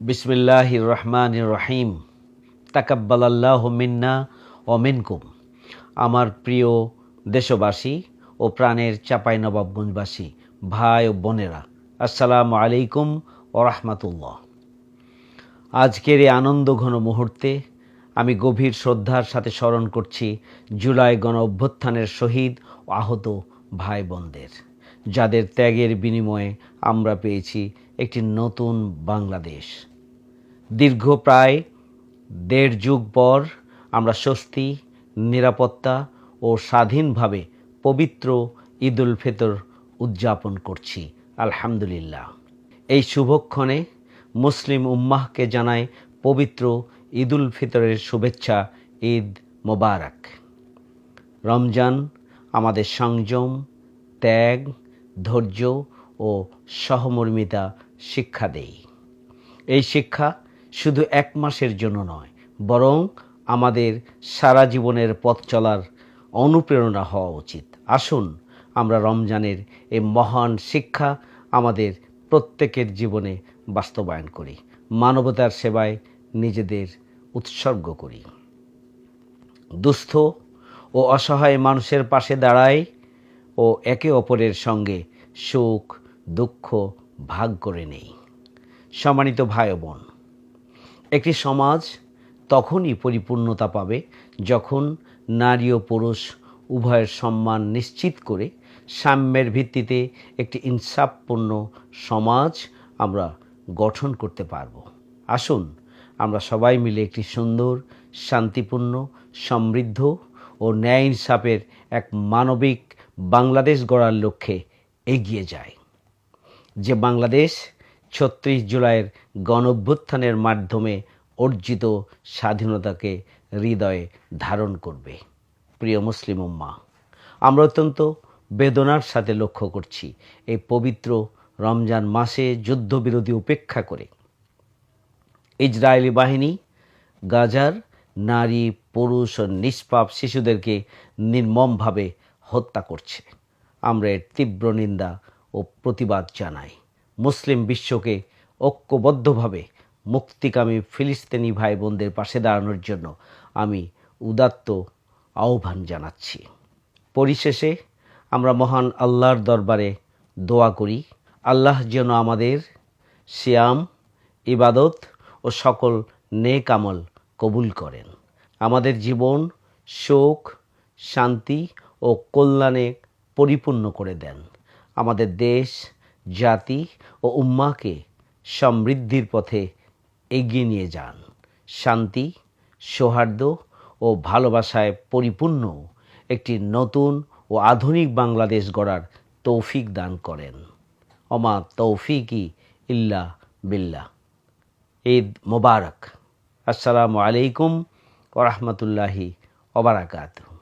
বিসমিল্লাহ রহমান রহিম তাকাব্বালাল্লাহ মিন্না ও মিনকুম। আমার প্রিয় দেশবাসী ও প্রাণের চাপাই নবাবগঞ্জবাসী, ভাই ও বোনেরা, আসসালামু আলাইকুম ও রহমতুল্লাহ। আজকের এই আনন্দ ঘন মুহূর্তে আমি গভীর শ্রদ্ধার সাথে স্মরণ করছি জুলাই গণ অভ্যুত্থানের শহীদ ও আহত ভাই বোনদের। যাদের ত্যাগের বিনিময়ে আমরা পেয়েছি একটি নতুন বাংলাদেশ। দীর্ঘ প্রায় দেড় যুগ পর আমরা স্বস্তি, নিরাপত্তা ও স্বাধীনভাবে পবিত্র ঈদুল ফিতর উদযাপন করছি। আলহামদুলিল্লাহ। এই শুভক্ষণে মুসলিম উম্মাহকে জানায় পবিত্র ঈদুল ফিতরের শুভেচ্ছা, ঈদ মোবারক। রমজান আমাদের সংযম, ত্যাগ ধৈর্য ও সহমর্মিতা শিক্ষা দেই। এই শিক্ষা শুধু এক মাসের জন্য নয়, বরং আমাদের সারা জীবনের পথ চলার অনুপ্রেরণা হওয়া উচিত। আসুন, আমরা রমজানের এই মহান শিক্ষা আমাদের প্রত্যেকের জীবনে বাস্তবায়ন করি, মানবতার সেবায় নিজেদের উৎসর্গ করি। দুস্থ ও অসহায় মানুষের পাশে দাঁড়াই ও একে অপরের সঙ্গে সুখ, দুঃখ ভাগ করে নেই। সম্মানিত ভাই বোন একটি সমাজ তখনই পরিপূর্ণতা পাবে যখন নারী ও পুরুষ উভয়ের সম্মান নিশ্চিত করে সাম্যের ভিত্তিতে একটি ইনসাফপূর্ণ সমাজ আমরা গঠন করতে পারব। আসুন, আমরা সবাই মিলে একটি সুন্দর, শান্তিপূর্ণ, সমৃদ্ধ ও ন্যায় ইনসাফের এক মানবিক বাংলাদেশ গড়ার লক্ষ্যে এগিয়ে যায়। যে বাংলাদেশ ছত্রিশ জুলাইয়ের গণঅভ্যুত্থানের মাধ্যমে অর্জিত স্বাধীনতাকে হৃদয়ে ধারণ করবে। প্রিয় মুসলিম উম্মা, আমরা অত্যন্ত বেদনার সাথে লক্ষ্য করছি এই পবিত্র রমজান মাসে যুদ্ধবিরোধী উপেক্ষা করে। ইসরায়েলি বাহিনী, গাজার নারী, পুরুষ ও নিষ্পাপ শিশুদেরকে নির্মমভাবে হত্যা করছে। আমরা এর তীব্র নিন্দা ও প্রতিবাদ জানাই। মুসলিম বিশ্বকে ঐক্যবদ্ধভাবে মুক্তিকামী ফিলিস্তিনি ভাই বোনদের পাশে দাঁড়ানোর জন্য আমি উদাত্ত আহ্বান জানাচ্ছি। পরিশেষে আমরা মহান আল্লাহর দরবারে দোয়া করি, আল্লাহ যেন আমাদের শ্যাম ইবাদত ও সকল নেক আমল কবুল করেন। আমাদের জীবন শোক শান্তি ও কল্যাণে পরিপূর্ণ করে দেন। আমাদের দেশ, জাতি ও উম্মাকে সমৃদ্ধির পথে এগিয়ে নিয়ে যান। শান্তি, সৌহার্দ্য ও ভালোবাসায় পরিপূর্ণ একটি নতুন ও আধুনিক বাংলাদেশ গড়ার তৌফিক দান করেন। অমা তৌফিকি ইল্লা বিল্লা ঈদ মোবারক। আসসালামু আলাইকুম ওরহমতুল্লাহি ওবরাকাতু